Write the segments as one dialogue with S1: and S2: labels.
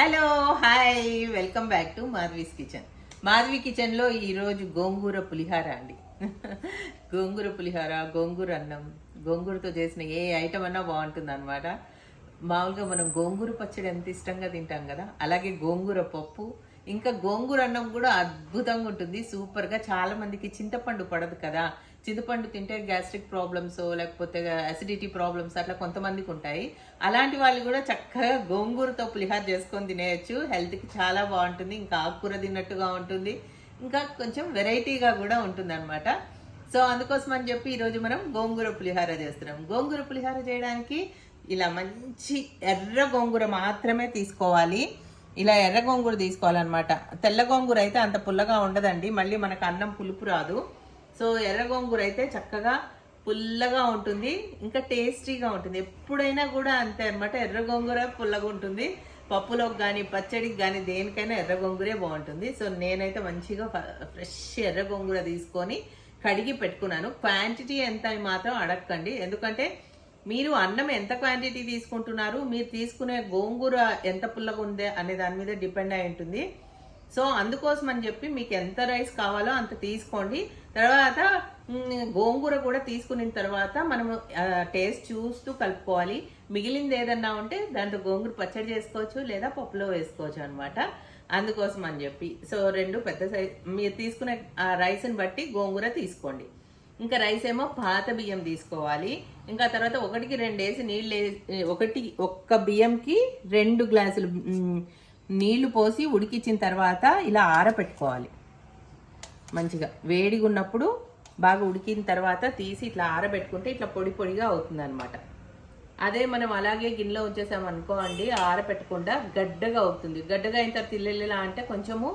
S1: Hello hi welcome back to Madhavi's kitchen Madhavi కిచెన్లో ఈరోజు గోంగూర పులిహార అండి. గోంగూర పులిహార గోంగూర అన్నం గోంగూరతో చేసిన ఏ ఐటమ్ అన్నా బాగుంటుంది అనమాట మామూలుగా మనం గోంగూర పచ్చడి ఎంత ఇష్టంగా తింటాం కదా అలాగే గోంగూర పప్పు ఇంకా గోంగూర అన్నం కూడా అద్భుతంగా ఉంటుంది సూపర్గా చాలామందికి చింతపండు పడదు కదా చింతపండు తింటే గ్యాస్ట్రిక్ ప్రాబ్లమ్స్ లేకపోతే అసిడిటీ ప్రాబ్లమ్స్ అట్లా కొంతమందికి ఉంటాయి. అలాంటి వాళ్ళు కూడా చక్కగా గోంగూరతో పులిహార చేసుకొని తినేయచ్చు. హెల్త్కి చాలా బాగుంటుంది. ఇంకా ఆకుకూర తిన్నట్టుగా ఉంటుంది. ఇంకా కొంచెం వెరైటీగా కూడా ఉంటుంది అనమాట సో అందుకోసం అని చెప్పి ఈరోజు మనం గోంగూర పులిహార చేస్తున్నాం. గోంగూర పులిహార చేయడానికి ఇలా మంచి ఎర్ర గోంగూర మాత్రమే తీసుకోవాలి. ఇలా ఎర్ర గోంగూర తీసుకోవాలన్నమాట. తెల్ల గోంగూర అయితే అంత పుల్లగా ఉండదండి. మళ్ళీ మనకు అన్నం పులుపు రాదు. సో ఎర్ర గోంగూర అయితే చక్కగా పుల్లగా ఉంటుంది ఇంకా టేస్టీగా ఉంటుంది. ఎప్పుడైనా కూడా అంతే అనమాట ఎర్ర గోంగూర పుల్లగా ఉంటుంది. పప్పులోకి కానీ పచ్చడికి కానీ దేనికైనా ఎర్ర గోంగూరే బాగుంటుంది. సో నేనైతే మంచిగా ఫ్రెష్ ఎర్ర గోంగూర తీసుకొని కడిగి పెట్టుకున్నాను. క్వాంటిటీ ఎంత అని మాత్రం అడగకండి. ఎందుకంటే మీరు అన్నం ఎంత క్వాంటిటీ తీసుకుంటున్నారు మీరు తీసుకునే గోంగూర ఎంత పుల్లగా ఉంది అనే దాని మీద డిపెండ్ అయి ఉంటుంది. సో అందుకోసం అని చెప్పి మీకు ఎంత రైస్ కావాలో అంత తీసుకోండి. తర్వాత గోంగూర కూడా తీసుకున్న తర్వాత మనము టేస్ట్ చూస్తూ కలుపుకోవాలి. మిగిలింది ఏదన్నా ఉంటే దాంట్లో గోంగూర పచ్చడి చేసుకోవచ్చు లేదా పప్పులో వేసుకోవచ్చు అనమాట అందుకోసం అని చెప్పి. సో రెండు పెద్ద సైజ్ మీరు తీసుకునే రైస్ని బట్టి గోంగూర తీసుకోండి. ఇంకా రైస్ ఏమో పాత బియ్యం తీసుకోవాలి. ఇంకా తర్వాత ఒకటికి రెండు వేసి నీళ్ళు ఒకటి ఒక్క బియ్యంకి రెండు గ్లాసులు నీళ్ళు పోసి ఉడికించిన తర్వాత ఇలా ఆరపెట్టుకోవాలి మంచిగా వేడిగా ఉన్నప్పుడు బాగా ఉడికిన తర్వాత తీసి ఇట్లా ఆరబెట్టుకుంటే ఇట్లా పొడి పొడిగా అవుతుంది అనమాట అదే మనం అలాగే గిన్నెలో ఉంచేసాం అనుకో అండి ఆరపెట్టకుండా గడ్డగా అవుతుంది. గడ్డగా అయిన తర్వాత ఇల్లెల్లా అంటే కొంచెము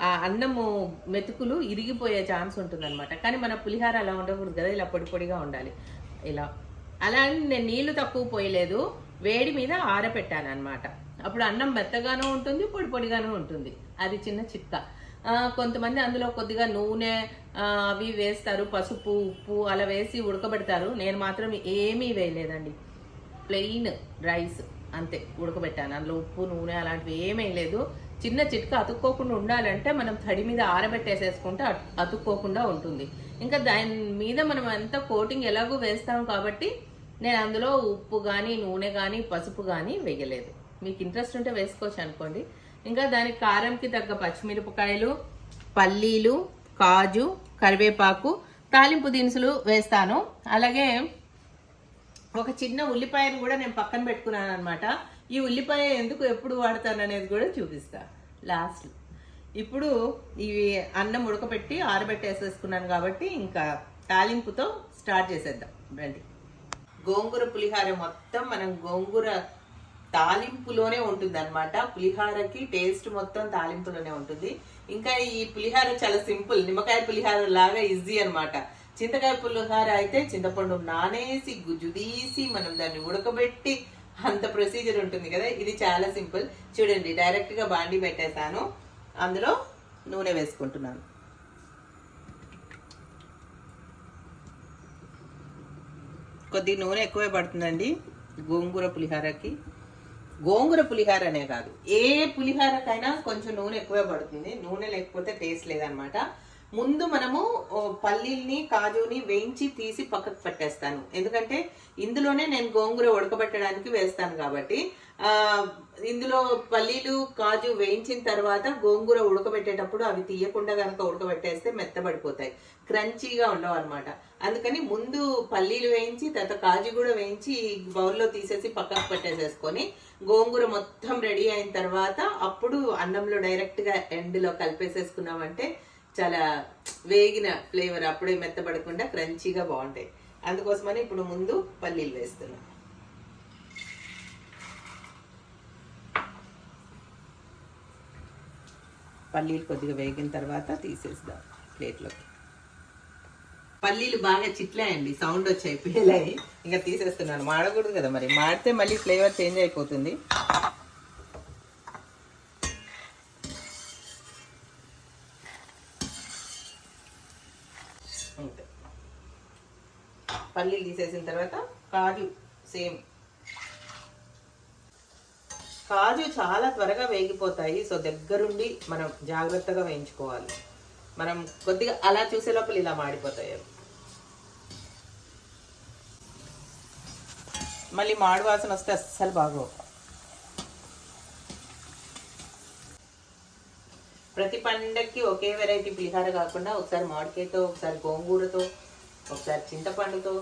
S1: ఆ అన్నము మెతుకులు ఇరిగిపోయే ఛాన్స్ ఉంటుంది అనమాట కానీ మన పులిహార అలా ఉండకూడదు కదా ఇలా పొడి పొడిగా ఉండాలి. ఇలా. అలా నేను నీళ్ళు తక్కువ పోయలేదు వేడి మీద ఆరపెట్టాను అనమాట అప్పుడు అన్నం మెత్తగానూ ఉంటుంది పొడి పొడిగానూ ఉంటుంది. అది చిన్న చిట్కా. కొంతమంది అందులో కొద్దిగా నూనె అవి వేస్తారు పసుపు ఉప్పు అలా వేసి ఉడకబెడతారు. నేను మాత్రం ఏమీ వేయలేదండి. ప్లెయిన్ రైస్ అంతే ఉడకబెట్టాను. అందులో ఉప్పు నూనె అలాంటివి ఏమీ లేదు. చిన్న చిట్క అతుక్కోకుండా ఉండాలంటే మనం తడి మీద ఆరబెట్టేసేసుకుంటే అతుక్కోకుండా ఉంటుంది. ఇంకా దాని మీద మనం ఎంత కోటింగ్ ఎలాగో వేస్తాం కాబట్టి నేను అందులో ఉప్పు కానీ నూనె కానీ పసుపు కానీ వేయలేదు. మీకు ఇంట్రెస్ట్ ఉంటే వేసుకోవచ్చు అనుకోండి. ఇంకా దానికి కారంకి తగ్గ పచ్చిమిరపకాయలు పల్లీలు కాజు కరివేపాకు తాలింపు దినుసులు వేస్తాను. అలాగే ఒక చిన్న ఉల్లిపాయను కూడా నేను పక్కన పెట్టుకున్నాను అనమాట ఈ ఉల్లిపాయ ఎందుకు ఎప్పుడు వాడతాను అనేది కూడా చూపిస్తా. లాస్ట్ ఇప్పుడు ఇవి అన్నం ఉడకపెట్టి ఆరబెట్టేసేసుకున్నాను కాబట్టి ఇంకా తాలింపుతో స్టార్ట్ చేసేద్దాం. రండి. గోంగూర పులిహార మొత్తం మనం గోంగూర తాలింపులోనే ఉంటుంది అనమాట పులిహారకి టేస్ట్ మొత్తం తాలింపులోనే ఉంటుంది. ఇంకా ఈ పులిహార చాలా సింపుల్ నిమ్మకాయ పులిహార లాగా ఈజీ అనమాట చింతకాయ పులిహార అయితే చింతపండు నానేసి గుజ్జు తీసి మనం దాన్ని ఉడకబెట్టి అంత ప్రొసీజర్ ఉంటుంది కదా ఇది చాలా సింపుల్. చూడండి డైరెక్ట్గా బాండి పెట్టేశాను. అందులో నూనె వేసుకుంటున్నాను. కొద్ది నూనె ఎక్కువే పడుతుందండి గోంగూర పులిహారకి. గోంగూర పులిహార అనే కాదు. ఏ పులిహారకైనా కొంచెం నూనె ఎక్కువే పడుతుంది. నూనె లేకపోతే టేస్ట్ లేదనమాట. ముందు మనము పల్లీల్ని కాజుని వేయించి తీసి పక్కకు పెట్టేస్తాను. ఎందుకంటే ఇందులోనే నేను గోంగూర ఉడకబెట్టడానికి వేస్తాను కాబట్టి ఆ ఇందులో పల్లీలు కాజు వేయించిన తర్వాత గోంగూర ఉడకబెట్టేటప్పుడు అవి తీయకుండా కనుక ఉడకబెట్టేస్తే మెత్తబడిపోతాయి. క్రంచీగా ఉండవు అనమాట అందుకని ముందు పల్లీలు వేయించి తర్వాత కాజు కూడా వేయించి బౌల్లో తీసేసి పక్కకు పెట్టేసేసుకొని గోంగూర మొత్తం రెడీ అయిన తర్వాత అప్పుడు అన్నంలో డైరెక్ట్గా ఎండ్లో కలిపేసేసుకున్నామంటే చాలా వేగిన ఫ్లేవర్ అప్పుడే మెత్తబడకుండా క్రంచీగా బాగుంటాయి. అందుకోసమని ఇప్పుడు ముందు పల్లీలు వేస్తున్నాం. పల్లీలు కొద్దిగా వేగిన తర్వాత తీసేద్దాం ప్లేట్లోకి. పల్లీలు బాగా చిట్లాయండి సౌండ్ వచ్చాయి పిల్లలై ఇంకా తీసేస్తున్నాను. మాడకూడదు కదా మరి. మాడితే మళ్ళీ ఫ్లేవర్ చేంజ్ అయిపోతుంది అంతే పల్లీలు తీసేసిన తర్వాత కాజు సేమ్. కాజు చాలా త్వరగా వేగిపోతాయి సో దగ్గరుండి మనం జాగ్రత్తగా వేయించుకోవాలి. మనం కొద్దిగా అలా చూసే లోపల ఇలా మాడిపోతాయి మళ్ళీ మాడి వాసన వస్తే అస్సలు బాగోవు. ప్రతి పండక్కి ఒకే వెరైటీ పులిహార కాకుండా ఒకసారి మామిడికాయతో ఒకసారి గోంగూరతో ఒకసారి చింతపండుతో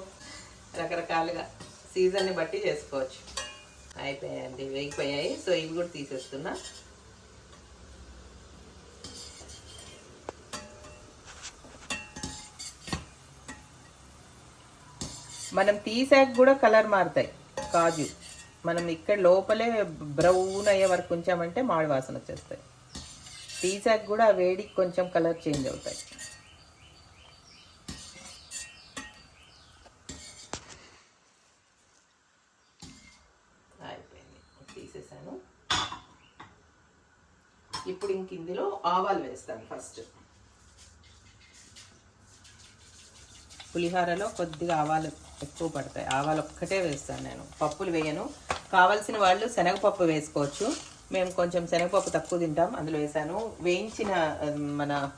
S1: రకరకాలుగా సీజన్ని బట్టి చేసుకోవచ్చు. అయిపోయాయండి వేగిపోయాయి. సో ఇవి కూడా తీసేస్తున్నా. మనం తీసాక కూడా కలర్ మారుతాయి. కాజు. మనం ఇక్కడ లోపలే బ్రౌన్ అయ్యే వరకు ఉంచామంటే మాడి వాసన వచ్చేస్తాయి. తీసాక కూడా ఆ వేడికి కొంచెం కలర్ చేంజ్ అవుతాయి అయిపోయింది తీసేసాను ఇప్పుడు ఇంక ఇందులో ఆవాలు వేస్తాను ఫస్ట్ పులిహోరలో కొద్దిగా ఆవాలు ఎక్కువ పడతాయి. ఆవాలు ఒక్కటే వేస్తాను నేను. పప్పులు వేయను. కావలసిన వాళ్ళు శనగపప్పు వేసుకోవచ్చు. మేము కొంచెం శనగపప్పు తక్కువ తింటాం. అందులో వేసాను. వేయించిన మన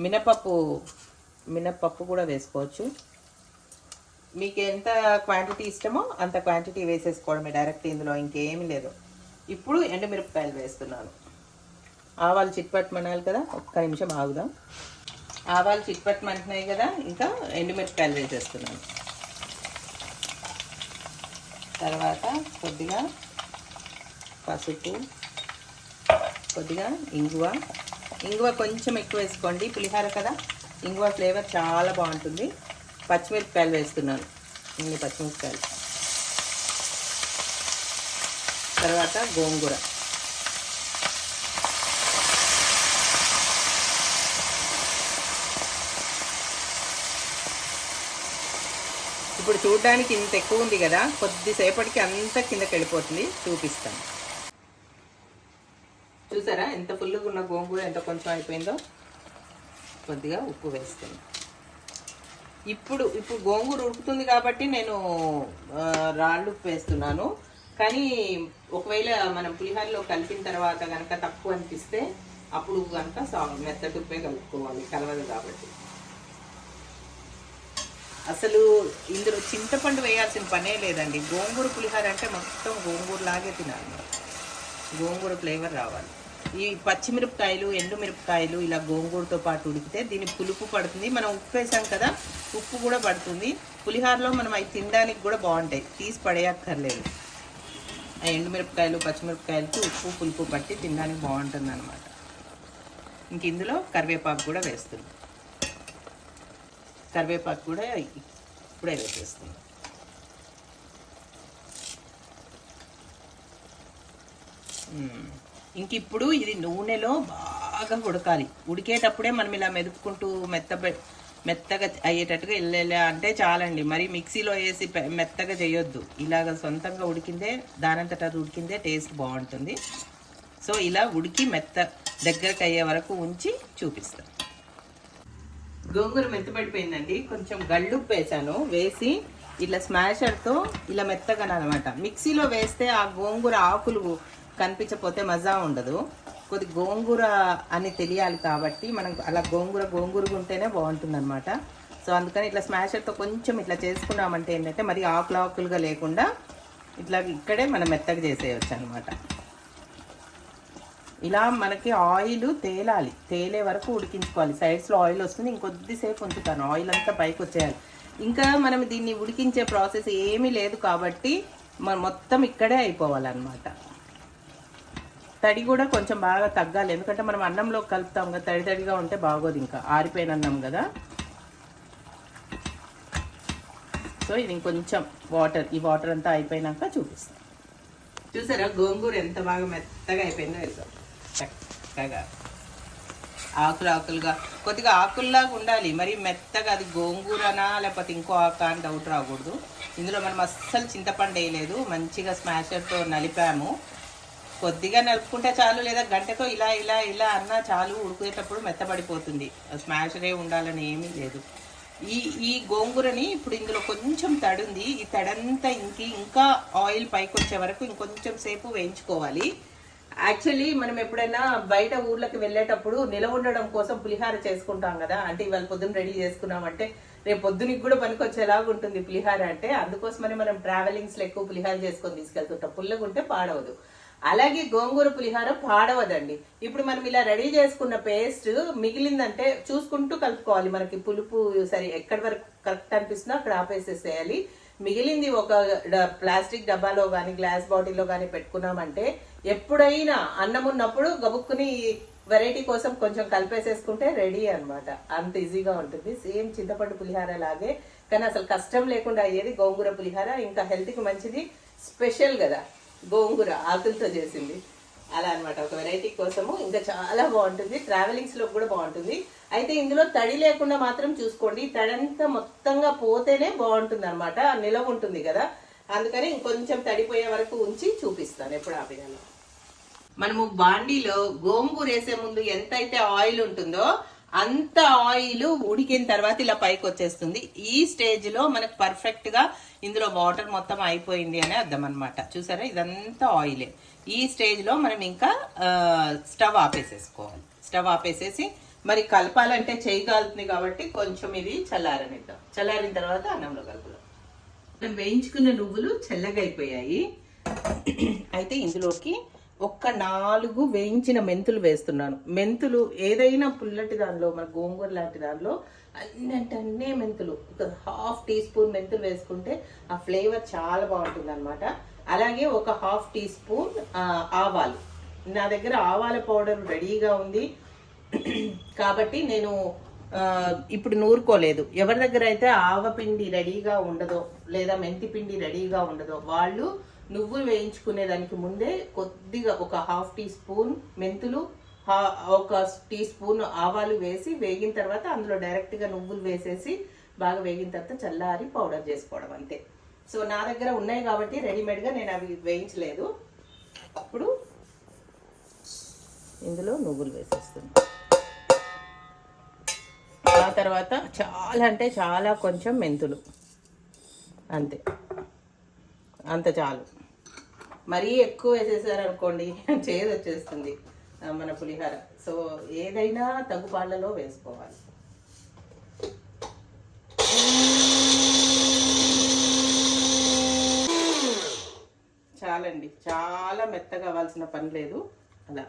S1: మినపప్పు మినపప్పు కూడా వేసుకోవచ్చు. మీకు ఎంత క్వాంటిటీ ఇష్టమో అంత క్వాంటిటీ వేసేసుకోవడమే. డైరెక్ట్ ఇందులో ఇంకేమీ లేదు. ఇప్పుడు ఎండుమిరపకాయలు వేస్తున్నాను. ఆవాలు చిట్పట్టమనాలి కదా. ఒక్క నిమిషం ఆగుదాం. ఆవాలు చిట్పట్టమంటున్నాయి కదా. ఇంకా ఎండుమిరపకాయలు వేసేస్తున్నాను. తర్వాత కొద్దిగా పసుపు కొద్దిగా ఇంగువ. ఇంగువ కొంచెం ఎక్కువ వేసుకోండి. పులిహోర కదా. ఇంగువ ఫ్లేవర్ చాలా బాగుంటుంది. పచ్చిమిరపకాయలు వేస్తున్నాను. ఇన్ని పచ్చిమిరపకాయలు. తర్వాత గోంగూర. ఇప్పుడు చూడడానికి ఇంత ఎక్కువ ఉంది కదా కొద్దిసేపటికి అంతా కిందకి వెళ్ళిపోతుంది. చూపిస్తాను. చూసారా? ఎంత ఫుల్గా ఉన్న గోంగూర ఎంత కొంచెం అయిపోయిందో? కొద్దిగా ఉప్పు వేస్తాను ఇప్పుడు ఇప్పుడు గోంగూర ఉడుకుతుంది కాబట్టి నేను రాళ్ళు ఉప్పు వేస్తున్నాను. కానీ ఒకవేళ మనం పులిహోరలో కలిపిన తర్వాత కనుక తక్కువ అనిపిస్తే అప్పుడు కనుక సా మెత్తటి ఉప్పే కలుపుకోవాలి. కలవదు కాబట్టి. అసలు ఇందులో చింతపండు వేయాల్సిన పనే లేదండి. గోంగూర పులిహోర అంటే మొత్తం గోంగూర లాగే తినాలి. గోంగూర ఫ్లేవర్ రావాలి. ఈ పచ్చిమిరపకాయలు ఎండుమిరపకాయలు ఇలా గోంగూరతో పాటు ఉడికితే దీని పులుపు పడుతుంది. మనం ఉప్పు వేసాం కదా ఉప్పు కూడా పడుతుంది. పులిహోరలో మనం అవి తినడానికి కూడా బాగుంటాయి. తీసి పడేయక్కర్లేదు. ఆ ఎండుమిరపకాయలు పచ్చిమిరపకాయలకి ఉప్పు పులుపు పట్టి తినడానికి బాగుంటుంది అనమాట ఇంక ఇందులో కరివేపాకు కూడా వేస్తుంది కరివేపాకు కూడా ఇప్పుడే వేసేస్తుంది ఇంక ఇప్పుడు ఇది నూనెలో బాగా ఉడకాలి. ఉడికేటప్పుడే మనం ఇలా మెదుపుకుంటూ మెత్త మెత్తగా అయ్యేటట్టుగా వెళ్ళేలా అంటే చాలండి. మరి మిక్సీలో వేసి పె- మెత్తగా చేయొద్దు. ఇలాగ సొంతంగా ఉడికిందే దానంతట అది ఉడికిందే టేస్ట్ బాగుంటుంది. సో ఇలా ఉడికి మెత్త దగ్గరకు అయ్యే వరకు ఉంచి చూపిస్తాం. గోంగూర మెత్తబడిపోయిందండి కొంచెం గళ్ళుప్పు వేసాను. వేసి ఇట్లా స్మాషర్తో ఇలా మెత్తగా అనమాట మిక్సీలో వేస్తే ఆ గోంగూర ఆకులు కనిపించకపోతే మజా ఉండదు. కొద్ది గోంగూర అని తెలియాలి కాబట్టి మనం అలా గోంగూర గోంగూరగా ఉంటేనే బాగుంటుంది అనమాట సో అందుకని ఇట్లా స్మాషర్తో కొంచెం ఇట్లా చేసుకున్నామంటే ఏంటంటే మరి ఆకులు ఆకులుగా లేకుండా ఇట్లా ఇక్కడే మనం మెత్తగా చేసేయచ్చు అనమాట ఇలా మనకి ఆయిల్ తేలాలి. తేలే వరకు ఉడికించుకోవాలి. సైడ్స్లో ఆయిల్ వస్తుంది. ఇంకొద్దిసేపు ఉంచుతాను. ఆయిల్ అంతా పైకి వచ్చేయాలి. ఇంకా మనం దీన్ని ఉడికించే ప్రాసెస్ ఏమీ లేదు కాబట్టి మనం మొత్తం ఇక్కడే అయిపోవాలన్నమాట. తడి కూడా కొంచెం బాగా తగ్గాలి. ఎందుకంటే మనం అన్నంలో కలుపుతాం కదా తడి తడిగా ఉంటే బాగోదు ఇంకా. ఆరిపోయిన అన్నం కదా. సో ఇది ఇంకొంచెం వాటర్. ఈ వాటర్ అంతా అయిపోయినాక చూపిస్తాం చూసారా? గోంగూర ఎంత బాగా మెత్తగా అయిపోయిందో వెళ్దాం చక్కగా ఆకులు ఆకులుగా కొద్దిగా ఆకుల్లాగా ఉండాలి. మరి మెత్తగా అది గోంగూరనా లేకపోతే ఇంకో ఆక అని డౌట్ రాకూడదు. ఇందులో మనం అస్సలు చింతపండు వేయలేదు. మంచిగా స్మాషర్తో నలిపాము. కొద్దిగా నలుపుకుంటే చాలు లేదా గంటతో ఇలా ఇలా ఇలా అన్నా చాలు ఉడికేటప్పుడు మెత్తబడిపోతుంది. స్మాషరే ఉండాలని ఏమీ లేదు. ఈ ఈ గోంగూరని ఇప్పుడు ఇందులో కొంచెం తడుంది. ఈ తడంతా ఇంకి ఇంకా ఆయిల్ పైకి వచ్చే వరకు ఇంకొంచెం సేపు వేయించుకోవాలి. యాక్చువల్లీ మనం ఎప్పుడైనా బయట ఊర్లకు వెళ్ళేటప్పుడు నిలవ ఉండడం కోసం పులిహార చేసుకుంటాం కదా. అంటే ఇవాళ పొద్దున్న రెడీ చేసుకున్నామంటే రేపు పొద్దునికి కూడా పనికొచ్చేలాగా ఉంటుంది పులిహార అంటే. అందుకోసమని మనం ట్రావెలింగ్స్లో ఎక్కువ పులిహార చేసుకొని తీసుకెళ్తుంటాం. పుల్లగుంటే పాడవదు. అలాగే గోంగూర పులిహార పాడవదండి. ఇప్పుడు మనం ఇలా రెడీ చేసుకున్న పేస్ట్ మిగిలిందంటే చూసుకుంటూ కలుపుకోవాలి. మనకి పులుపు సరే ఎక్కడి వరకు కరెక్ట్ అనిపిస్తుందో అక్కడ ఆపేసేసేయాలి. మిగిలింది ఒక డ- ప్లాస్టిక్ డబ్బాలో కానీ గ్లాస్ బాటిల్లో కానీ పెట్టుకున్నామంటే ఎప్పుడైనా అన్నం ఉన్నప్పుడు గబుక్కుని వెరైటీ కోసం కొంచెం కలిపేసేసుకుంటే రెడీ అన్నమాట. అంత ఈజీగా ఉంటుంది. సేమ్ చింతపండు పులిహార లాగే కానీ అసలు కష్టం లేకుండా అయ్యేది గోంగూర పులిహార. ఇంకా హెల్త్కి మంచిది స్పెషల్ కదా గోంగూర ఆకులతో చేసింది. అలా అన్నమాట. ఒక వెరైటీ కోసము. ఇంకా చాలా బాగుంటుంది. ట్రావెలింగ్స్లో కూడా బాగుంటుంది. అయితే ఇందులో తడి లేకుండా మాత్రం చూసుకోండి. తడంతా మొత్తంగా పోతేనే బాగుంటుంది అనమాట నిలవ ఉంటుంది కదా. అందుకని ఇంకొంచెం తడిపోయే వరకు ఉంచి చూపిస్తాను ఎప్పుడు ఆపినాను. మనము బాండీలో గోంగూర వేసే ముందు ఎంత అయితే ఆయిల్ ఉంటుందో అంత ఆయిల్ ఉడికిన తర్వాత ఇలా పైకి వచ్చేస్తుంది. ఈ స్టేజ్లో మనకు పర్ఫెక్ట్గా ఇందులో వాటర్ మొత్తం అయిపోయింది అని అర్థం అనమాట చూసారా? ఇదంతా ఆయిలే. ఈ స్టేజ్లో మనం ఇంకా స్టవ్ ఆపేసేసుకోవాలి. స్టవ్ ఆపేసేసి మరి కలపాలంటే చేయి కాలుతుంది కాబట్టి కొంచెం ఇది చల్లారనిద్దాం. చల్లారిన తర్వాత అన్నంలో కలుపుదాం. మనం వేయించుకున్న నువ్వులు చల్లగా అయిపోయాయి అయితే ఇందులోకి ఒక్క నాలుగు వేయించిన మెంతులు వేస్తున్నాను. మెంతులు ఏదైనా పుల్లటి దానిలో మన గోంగూర లాంటి దానిలో అన్నంటే మెంతులు. ఒక హాఫ్ టీ స్పూన్ మెంతులు వేసుకుంటే ఆ ఫ్లేవర్ చాలా బాగుంటుంది అనమాట అలాగే ఒక హాఫ్ టీ స్పూన్ ఆవాలు. నా దగ్గర ఆవాల పౌడర్ రెడీగా ఉంది. కాబట్టి నేను ఇప్పుడు నూరుకోలేదు. ఎవరి దగ్గర అయితే ఆవపిండి రెడీగా ఉండదో లేదా మెంతి పిండి రెడీగా ఉండదో వాళ్ళు నువ్వులు వేయించుకునే దానికి ముందే కొద్దిగా ఒక హాఫ్ టీ స్పూన్ మెంతులు హా- ఒక టీ స్పూన్ ఆవాలు వేసి వేగిన తర్వాత అందులో డైరెక్ట్గా నువ్వులు వేసేసి బాగా వేగిన తర్వాత చల్లారి పౌడర్ చేసుకోవడం అంతే. సో నా దగ్గర ఉన్నాయి కాబట్టి రెడీమేడ్గా నేను అవి వేయించలేదు. అప్పుడు ఇందులో నువ్వులు వేసేస్తున్నాను తర్వాత చాలా అంటే చాలా కొంచెం మెంతులు. అంతే. అంత చాలు. మరీ ఎక్కువ వేసేసారనుకోండి చేదు వచ్చేస్తుంది మన పులిహార. సో ఏదైనా తగ్గుపాళ్ళలో వేసుకోవాలి. చాలండి. చాలా మెత్తగా అవ్వాల్సిన పని లేదు. అలా.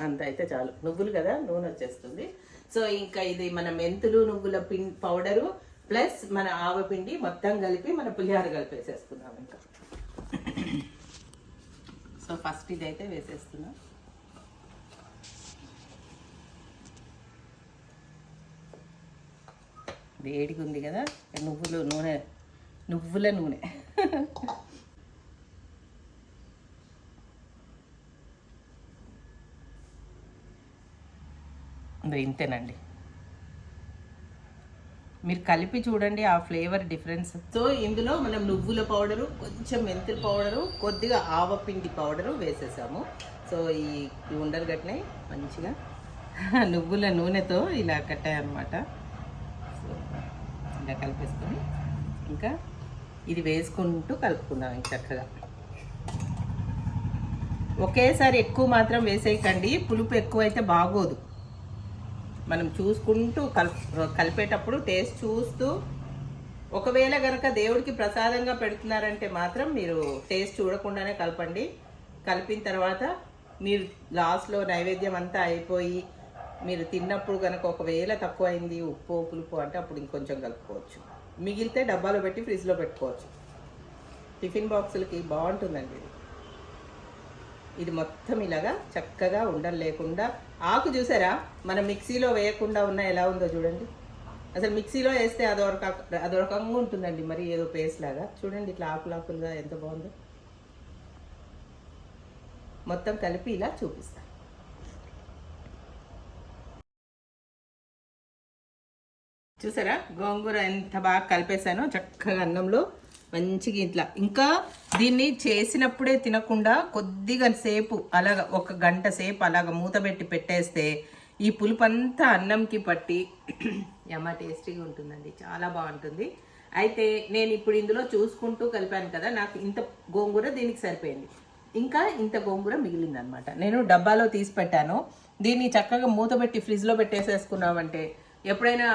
S1: అంత అయితే చాలు. నువ్వులు కదా నూనె వచ్చేస్తుంది. సో ఇంకా ఇది మన మెంతులు నువ్వుల పిం పౌడరు ప్లస్ మన ఆవపిండి మొత్తం కలిపి మన పులిహార కలిపేసేసుకున్నాం ఇంకా. సో ఫస్ట్ ఇదైతే వేసేస్తున్నాం. వేడిగా ఉంది కదా నువ్వులు నూనె నువ్వుల నూనె. ఇంతేనండి. మీరు కలిపి చూడండి ఆ ఫ్లేవర్ డిఫరెన్స్. సో ఇందులో మనం నువ్వుల పౌడరు కొంచెం మెంతుల పౌడరు కొద్దిగా ఆవపిండి పౌడరు వేసేసాము. సో ఈ ఉండలు కట్టినాయి మంచిగా నువ్వుల నూనెతో ఇలా కట్టాయన్నమాట. సో ఇలా కలిపేసుకొని ఇంకా ఇది వేసుకుంటూ కలుపుకుందాం చక్కగా. ఒకేసారి ఎక్కువ మాత్రం వేసేయకండి పులుపు ఎక్కువైతే బాగోదు. మనం చూసుకుంటూ కల్ కలిపేటప్పుడు టేస్ట్ చూస్తూ ఒకవేళ కనుక దేవుడికి ప్రసాదంగా పెడుతున్నారంటే మాత్రం మీరు టేస్ట్ చూడకుండానే కలపండి. కలిపిన తర్వాత మీరు లాస్ట్లో నైవేద్యం అంతా అయిపోయి మీరు తిన్నప్పుడు కనుక ఒకవేళ తక్కువ అయింది ఉప్పు పులుపు అంటే అప్పుడు ఇంకొంచెం కలుపుకోవచ్చు. మిగిలితే డబ్బాలో పెట్టి ఫ్రిడ్జ్లో పెట్టుకోవచ్చు. టిఫిన్ బాక్సులకి బాగుంటుందండి ఇది. ఇది మొత్తం ఇలాగా చక్కగా ఉండలు లేకుండా ఆకు చూసారా? మనం మిక్సీలో వేయకుండా ఉన్న ఎలా ఉందో చూడండి. అసలు మిక్సీలో వేస్తే అదొక అదొరకంగా ఉంటుందండి మరి ఏదో పేస్ట్ లాగా. చూడండి ఇట్లా ఆకులు ఆకులుగా ఎంత బాగుందో. మొత్తం కలిపి ఇలా చూపిస్తా. చూసారా? గోంగూర ఎంత బాగా కలిపేశానో చక్కగా అన్నంలో. మంచిగా ఇట్లా. ఇంకా దీన్ని చేసినప్పుడే తినకుండా కొద్దిగా సేపు అలాగ ఒక గంట సేపు అలాగ మూత పెట్టి పెట్టేస్తే ఈ పులుపు అంతా అన్నంకి పట్టి యమ్మ టేస్టీగా ఉంటుందండి. చాలా బాగుంటుంది. అయితే నేను ఇప్పుడు ఇందులో చూసుకుంటూ కలిపాను కదా నాకు ఇంత గోంగూర దీనికి సరిపోయింది. ఇంకా ఇంత గోంగూర మిగిలిందనమాట. నేను డబ్బాలో తీసి పెట్టాను. దీన్ని చక్కగా మూత పెట్టి ఫ్రిడ్జ్లో పెట్టేసేసుకున్నామంటే ఎప్పుడైనా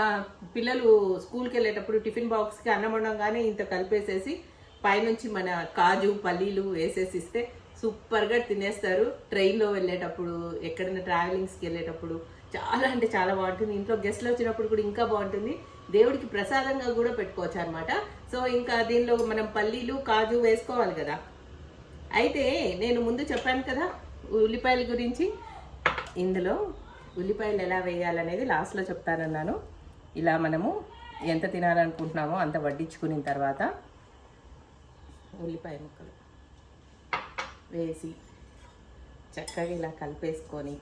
S1: పిల్లలు స్కూల్కి వెళ్ళేటప్పుడు టిఫిన్ బాక్స్కి అన్నం వండంగానే ఇంత కలిపేసేసి పైనుంచి మన కాజు పల్లీలు వేసేసి ఇస్తే సూపర్గా తినేస్తారు. ట్రైన్లో వెళ్ళేటప్పుడు ఎక్కడైనా ట్రావెలింగ్స్కి వెళ్ళేటప్పుడు చాలా అంటే చాలా బాగుంటుంది. ఇంట్లో గెస్ట్లు వచ్చినప్పుడు కూడా ఇంకా బాగుంటుంది. దేవుడికి ప్రసాదంగా కూడా పెట్టుకోవచ్చు అనమాట సో ఇంకా దీనిలో మనం పల్లీలు కాజు వేసుకోవాలి కదా. అయితే నేను ముందు చెప్పాను కదా ఉల్లిపాయల గురించి. ఇందులో ఉల్లిపాయలు ఎలా వేయాలనేది లాస్ట్లో చెప్తానన్నాను. ఇలా మనము ఎంత తినాలనుకుంటున్నామో అంత వడ్డించుకున్న తర్వాత ఉల్లిపాయ ముక్కలు వేసి చక్కగా ఇలా కలిపేసుకొని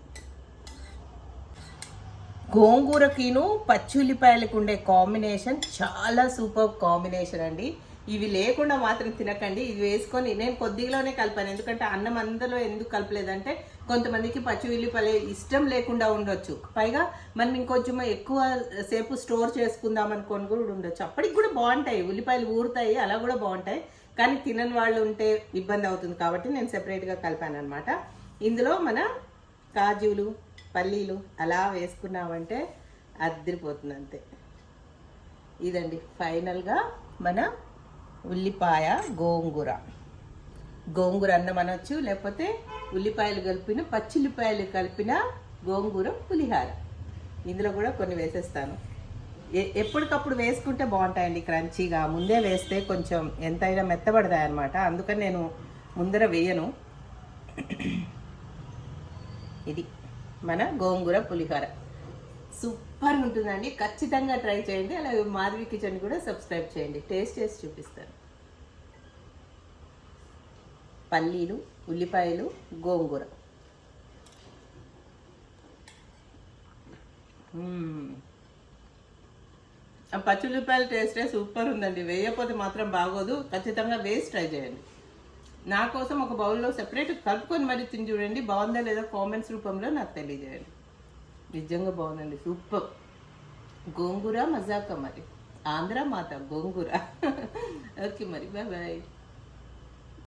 S1: గోంగూరకిను పచ్చి ఉల్లిపాయలకు ఉండే కాంబినేషన్ చాలా సూపర్ కాంబినేషన్ అండి. ఇవి లేకుండా మాత్రం తినకండి. ఇవి వేసుకొని నేను కొద్దిగానే కలిపాను. ఎందుకంటే అన్నం అందులో ఎందుకు కలపలేదంటే కొంతమందికి పచ్చి ఉల్లిపాయలు ఇష్టం లేకుండా ఉండొచ్చు. పైగా మనం ఇంకొంచెం ఎక్కువ సేపు స్టోర్ చేసుకుందాం అనుకొని కూడా ఉండొచ్చు. అప్పటికి కూడా బాగుంటాయి. ఉల్లిపాయలు ఊరుతాయి అలా కూడా బాగుంటాయి. కానీ తినని వాళ్ళు ఉంటే ఇబ్బంది అవుతుంది కాబట్టి నేను సెపరేట్గా కలిపాను అనమాట ఇందులో మన కాజులు పల్లీలు అలా వేసుకున్నామంటే అద్దరిపోతుంది అంతే. ఇదండి ఫైనల్గా మన ఉల్లిపాయ గోంగూర. గోంగూర అన్నం అనొచ్చు లేకపోతే ఉల్లిపాయలు కలిపిన పచ్చిల్లిపాయలు కలిపిన గోంగూర పులిహార. ఇందులో కూడా కొన్ని వేసేస్తాను. ఎ- ఎప్పటికప్పుడు వేసుకుంటే బాగుంటాయండి క్రంచీగా. ముందే వేస్తే కొంచెం ఎంతైనా మెత్తబడతాయి అనమాట అందుకని నేను ముందర వేయను. ఇది మన గోంగూర పులిహోర. సూపర్ ఉంటుందండి. ఖచ్చితంగా ట్రై చేయండి. అలాగే మాధవి కిచెన్ కూడా సబ్స్క్రైబ్ చేయండి. టేస్ట్ చేసి చూపిస్తాను. పల్లీలు ఉల్లిపాయలు గోంగూర. పచ్చి ఉల్లిపాయల టేస్టే సూపర్ ఉందండి. వేయకపోతే మాత్రం బాగోదు. ఖచ్చితంగా వేసి ట్రై చేయండి. నా కోసం ఒక బౌల్లో సెపరేట్ కలుపుకొని మరి తిని చూడండి. బాగుందా లేదా కామెంట్స్ రూపంలో నాకు తెలియజేయండి. నిజంగా బాగుందండి. సూపర్. గోంగూర మజాక మరి. ఆంధ్ర మాత గోంగూర. ఓకే మరి. Bye bye.